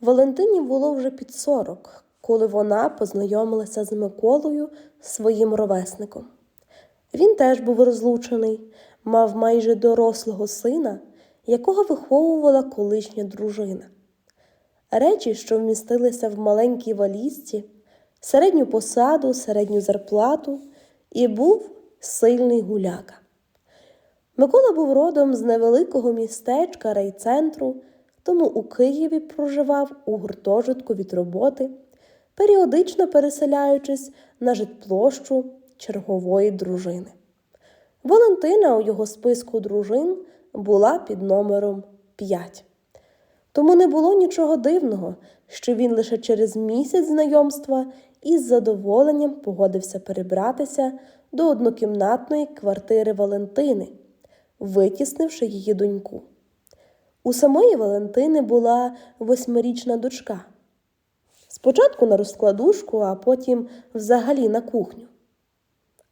Валентині було вже під сорок, коли вона познайомилася з Миколою, своїм ровесником. Він теж був розлучений, мав майже дорослого сина, якого виховувала колишня дружина. Речі, що вмістилися в маленькій валізці, середню посаду, середню зарплату, і був сильний гуляка. Микола був родом з невеликого містечка райцентру, тому у Києві проживав у гуртожитку від роботи, періодично переселяючись на житплощу чергової дружини. Валентина у його списку дружин була під номером 5. Тому не було нічого дивного, що він лише через місяць знайомства із задоволенням погодився перебратися до однокімнатної квартири Валентини, витіснивши її доньку. У самої Валентини була восьмирічна дочка. Спочатку на розкладушку, а потім взагалі на кухню.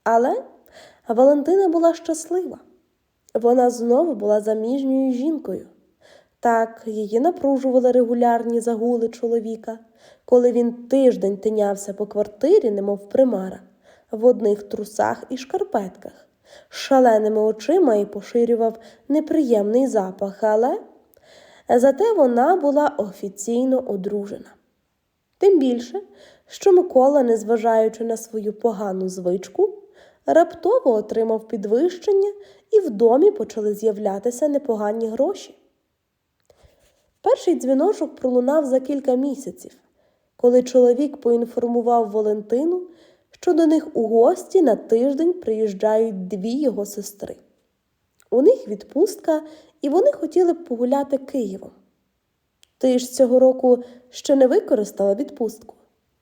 Але Валентина була щаслива. Вона знову була заміжньою жінкою. Так, її напружували регулярні загули чоловіка, коли він тиждень тинявся по квартирі, немов примара, в одних трусах і шкарпетках, шаленими очима і поширював неприємний запах, але зате вона була офіційно одружена. Тим більше, що Микола, незважаючи на свою погану звичку, раптово отримав підвищення і в домі почали з'являтися непогані гроші. Перший дзвіночок пролунав за кілька місяців, коли чоловік поінформував Валентину, що до них у гості на тиждень приїжджають дві його сестри. У них відпустка, і вони хотіли б погуляти Києвом. Ти ж цього року ще не використала відпустку.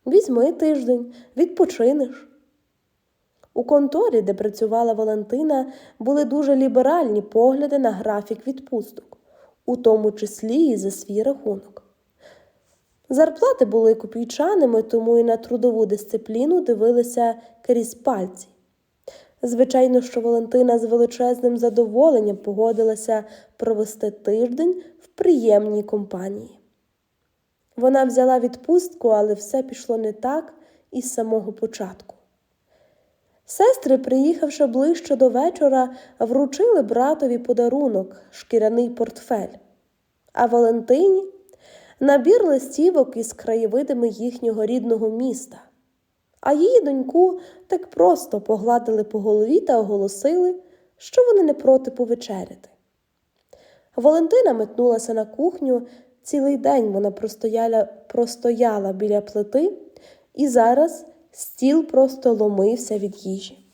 Візьми тиждень, відпочинеш. У конторі, де працювала Валентина, були дуже ліберальні погляди на графік відпусток, у тому числі і за свій рахунок. Зарплати були копійчаними, тому і на трудову дисципліну дивилися крізь пальці. Звичайно, що Валентина з величезним задоволенням погодилася провести тиждень в приємній компанії. Вона взяла відпустку, але все пішло не так із самого початку. Сестри, приїхавши ближче до вечора, вручили братові подарунок шкіряний портфель, а Валентині набір листівок із краєвидами їхнього рідного міста. А її доньку так просто погладили по голові та оголосили, що вони не проти повечеряти. Валентина метнулася на кухню, цілий день вона простояла, простояла біля плити, і зараз стіл просто ломився від їжі.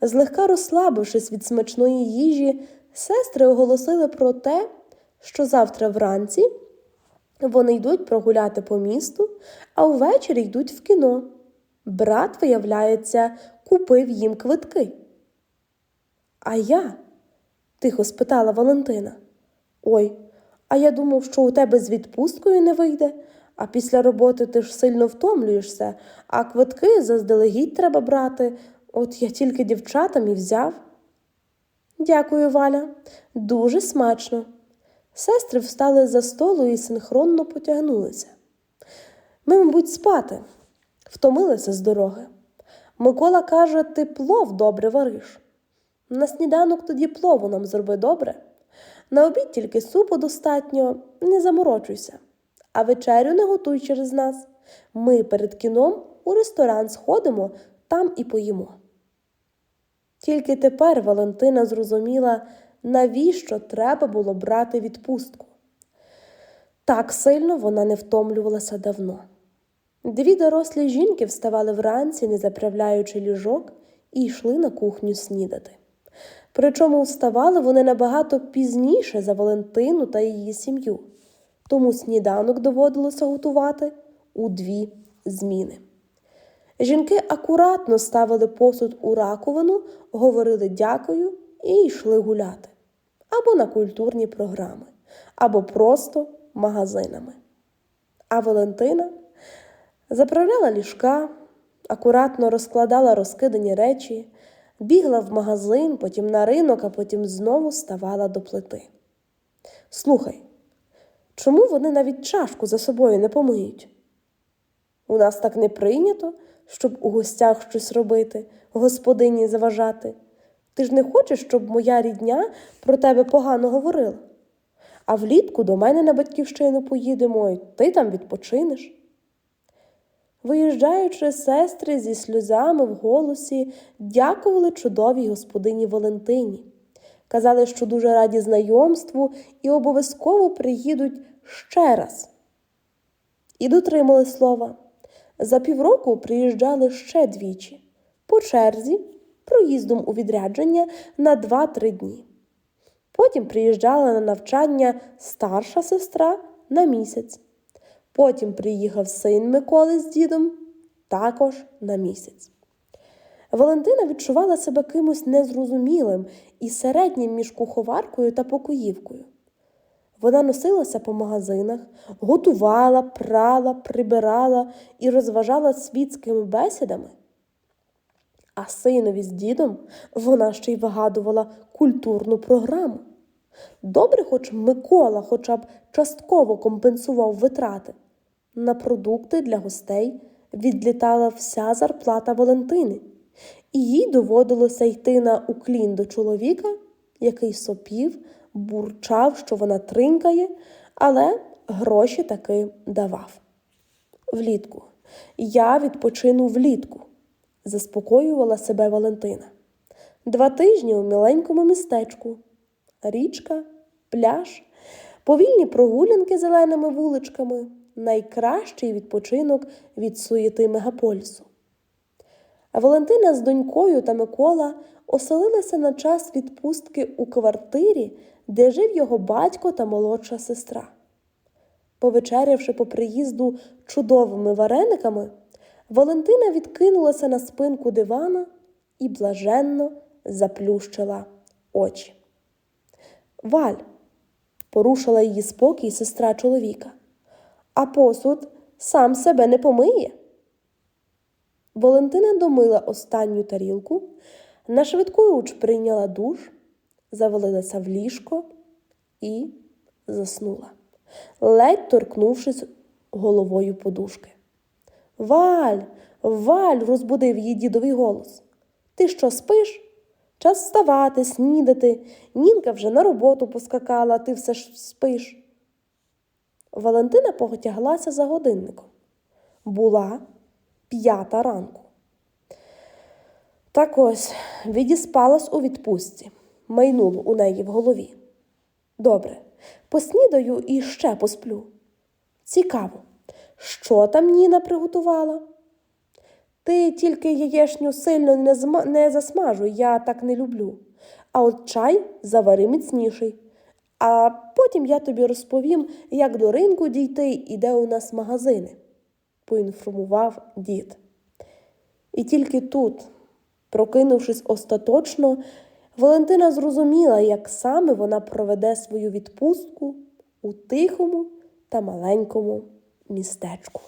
Злегка розслабившись від смачної їжі, сестри оголосили про те, що завтра вранці вони йдуть прогуляти по місту, а увечері йдуть в кіно. Брат, виявляється, купив їм квитки. А я? тихо спитала Валентина. Ой, а я думав, що у тебе з відпусткою не вийде, а після роботи ти ж сильно втомлюєшся, а квитки заздалегідь треба брати. От я тільки дівчатам і взяв. Дякую, Валя, дуже смачно. Сестри встали за столу і синхронно потягнулися. Ми, мабуть, спати, втомилися з дороги. Микола каже, ти плов добре вариш. На сніданок тоді плову нам зроби добре. На обід тільки супу достатньо, не заморочуйся, а вечерю не готуй через нас. Ми перед кіном у ресторан сходимо, там і поїмо. Тільки тепер Валентина зрозуміла, навіщо треба було брати відпустку. Так сильно вона не втомлювалася давно. Дві дорослі жінки вставали вранці, не заправляючи ліжок, і йшли на кухню снідати. Причому вставали вони набагато пізніше за Валентину та її сім'ю, тому сніданок доводилося готувати у дві зміни. Жінки акуратно ставили посуд у раковину, говорили дякую і йшли гуляти або на культурні програми, або просто магазинами. А Валентина заправляла ліжка, акуратно розкладала розкидані речі, бігла в магазин, потім на ринок, а потім знову ставала до плити. Слухай, Чому вони навіть чашку за собою не помиють? У нас так не прийнято, щоб у гостях щось робити, господині заважати. Ти ж не хочеш, щоб моя рідня про тебе погано говорила. А влітку до мене на батьківщину поїдемо, і ти там відпочинеш. Виїжджаючи, сестри зі сльозами в голосі дякували чудовій господині Валентині. Казали, що дуже раді знайомству і обов'язково приїдуть ще раз. І дотримали слова. За півроку приїжджали ще двічі, по черзі, проїздом у відрядження на 2-3 дні. Потім приїжджала на навчання старша сестра на місяць. Потім приїхав син Миколи з дідом також на місяць. Валентина відчувала себе кимось незрозумілим і середнім між куховаркою та покоївкою. Вона носилася по магазинах, готувала, прала, прибирала і розважала світськими бесідами. А синові з дідом вона ще й вигадувала культурну програму. Добре, хоч Микола хоча б частково компенсував витрати. На продукти для гостей відлітала вся зарплата Валентини, і їй доводилося йти на уклін до чоловіка, який сопів, бурчав, що вона тринкає, але гроші таки давав. Влітку. Я відпочину влітку, заспокоювала себе Валентина. Два тижні у міленькому містечку. Річка, пляж, повільні прогулянки зеленими вуличками найкращий відпочинок від суєти мегаполісу. Валентина з донькою та Микола оселилися на час відпустки у квартирі, де жив його батько та молодша сестра. Повечерявши по приїзду чудовими варениками, Валентина відкинулася на спинку дивана і блаженно заплющила очі. Валь, порушила її спокій сестра чоловіка, а посуд сам себе не помиє. Валентина домила останню тарілку, на швидку руч прийняла душ, завалилася в ліжко і заснула, ледь торкнувшись головою подушки. Валь, Валь, розбудив її дідовий голос. Ти що спиш? Час вставати, снідати. Нінка вже на роботу поскакала, ти все ж спиш. Валентина потяглася за годинником. Була п'ята ранку. Так ось відіспалась у відпустці, майнуло у неї в голові. Добре, поснідаю і ще посплю. Цікаво, що там Ніна приготувала? Ти тільки яєшню сильно не, зма... не засмажуй, я так не люблю. А от чай завари міцніший. А потім я тобі розповім, як до ринку дійти і де у нас магазини, поінформував дід. І тільки тут, прокинувшись остаточно, Валентина зрозуміла, як саме вона проведе свою відпустку у тихому та маленькому містечку.